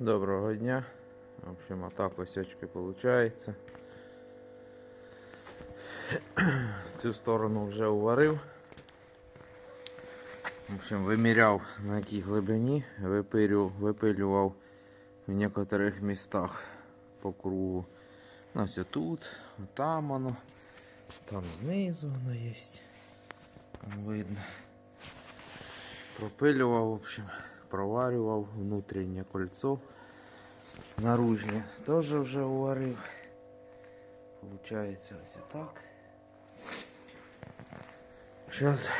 Доброго дня. В общем, отак ось очки. Цю сторону вже уварив. В общем, виміряв на якій глибині, випилю, випилював в некоторих містах по кругу. Ну, ось тут, там воно, там знизу воно є. Там видно. Пропилював, в общем, проварював внутрішнє кольцо. Наружне теж вже уварив. Получається ось так. Зараз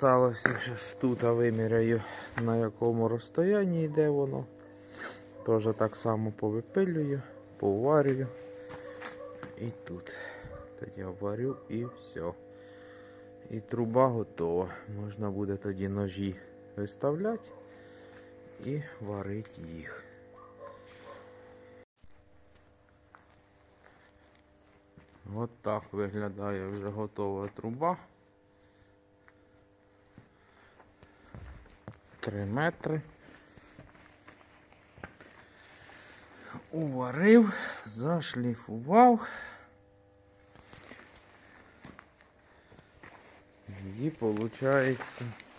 залишилося зараз тут виміряю на якому розстоянні йде воно. Теж так само повипилюю, поварюю. І тут. Тоді обварю і все. І труба готова. Можна буде тоді ножі виставляти і варити їх. От так виглядає вже готова труба. 3 метри. Уварив, зашліфував. І виходить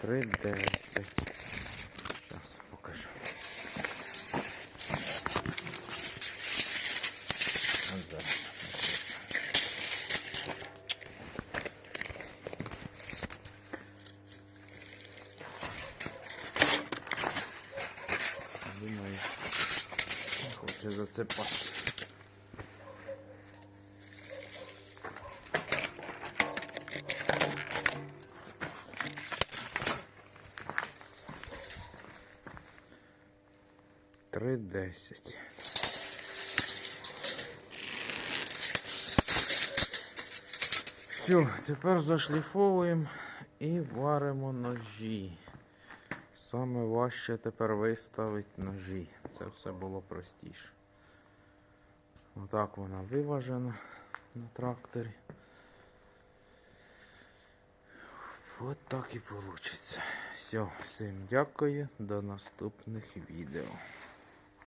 3,9. Зараз покажу. От зараз. Думаю, хоче зацепати. Три десять. Все, тепер зашліфовуємо і варимо ножі. Саме важче тепер виставити ножі. Це все було простіше. Отак вона виважена на тракторі. От так і вийде. Все, всім дякую. До наступних відео.